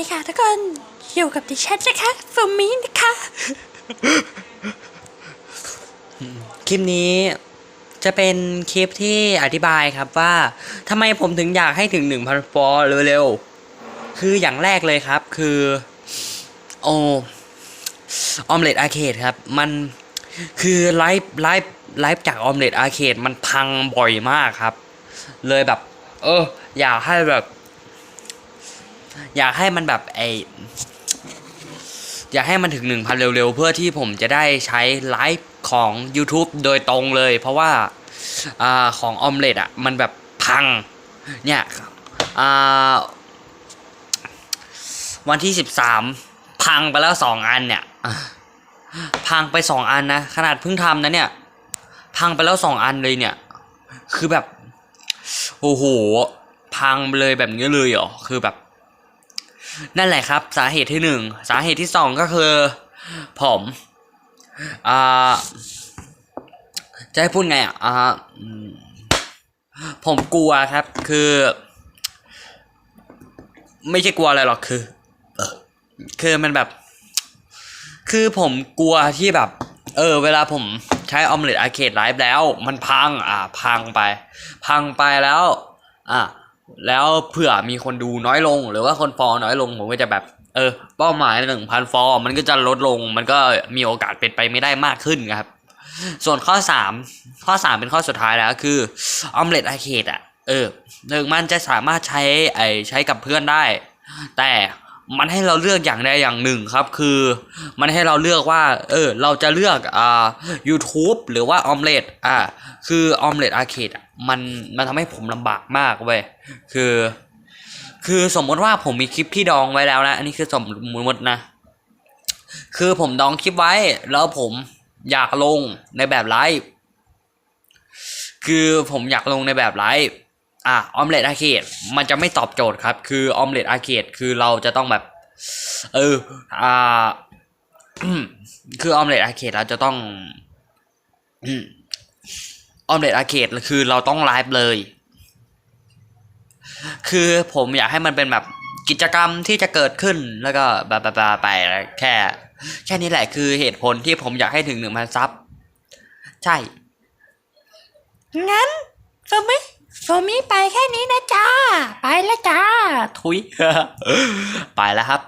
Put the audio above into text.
ดีค่ะทุกคน อยู่กับดิฉันนะคะฟูมินะคะ คลิปนี้จะเป็นคลิปที่อธิบายครับว่าทำไมผมถึงอยากให้ถึง 1,000ฟอลเร็วๆ คืออย่างแรกเลยครับคือ โอออมเล็ตอาร์เคดครับ มันคือไลฟ์ไลฟ์ไลฟ์จากออมเล็ตอาร์เคดมันพังบ่อยมากครับ เลยแบบ เออ อยากให้แบบ อยากให้มันแบบไออยากให้มันถึง 1,000 เร็วๆ เพื่อที่ผมจะได้ใช้ไลฟ์ของ YouTube โดยตรงเลย เพราะว่าอของออมเล็ตอะ มันแบบพัง เนี่ยวันที่ 13 พังไปแล้ว 2 อันเนี่ย พังไป 2 อันนะ ขนาดเพิ่งทำนะเนี่ย พังไปแล้ว 2 อันเลยเนี่ย คือแบบ โอ้โห พังไปเลยแบบนี้เลยเหรอ คือแบบ นั่นแหละครับ สาเหตุที่หนึ่งสาเหตุที่สองก็คือ ผมอ่าจะให้พูดไงอะอ่าผมกลัวครับคือ ไม่ใช่กลัวอะไรหรอกคือเออคือมันแบบ คือผมกลัวที่แบบ เออ เวลาผมใช้ออมเล็ตอาเคดไลฟ์แล้ว มันพัง อ่า พังไป พังไปแล้ว อะ แล้วเผื่อมีคนดูน้อยลง หรือว่าคนฟอลน้อยลงผมก็จะแบบ เออ เป้าหมายหนึ่งพันฟอลมันก็จะลดลง มันก็มีโอกาสเป็นไปไม่ได้มากขึ้นครับ ส่วนข้อสามข้อสามเป็นข้อสุดท้ายแล้วคือออมเล็ตอาเคดอะ เออหนึ่งมันจะสามารถใช้ไอใช้กับเพื่อนได้ แต่ มันให้เราเลือกอย่างใดอย่างหนึ่งครับ คือมันให้เราเลือกว่า เออ เราจะเลือกอ่า YouTube หรือว่าออมเล็ตอ่า คือออมเล็ตอาร์เคดมันมันทำให้ผมลำบากมากเว้ย คือ คือสมมติว่าผมมีคลิปที่ดองไว้แล้วนะ อันนี้คือสมมตินะ คือผมดองคลิปไว้ แล้วผมอยากลงในแบบไลฟ์ คือผมอยากลงในแบบไลฟ์ อะออมเล็ตอาเคดมันจะไม่ตอบโจทย์ครับ คือออมเล็ตอาเคดคือเราจะต้องแบบ เอออ่าคือออมเล็ตอาเคดเราจะต้องออมเล็ตอาเคดคือเราต้องไลฟ์เลย คือผมอยากให้มันเป็นแบบกิจกรรมที่จะเกิดขึ้นแล้วก็บาบาบาไปแค่ แค่นี้แหละคือเหตุผลที่ผมอยากให้ถึงหนึ่งพันซับใช่ งั้น มิไปแค่นี้นะจ้า ไปแล้วจ้า ทุย ไปแล้วครับ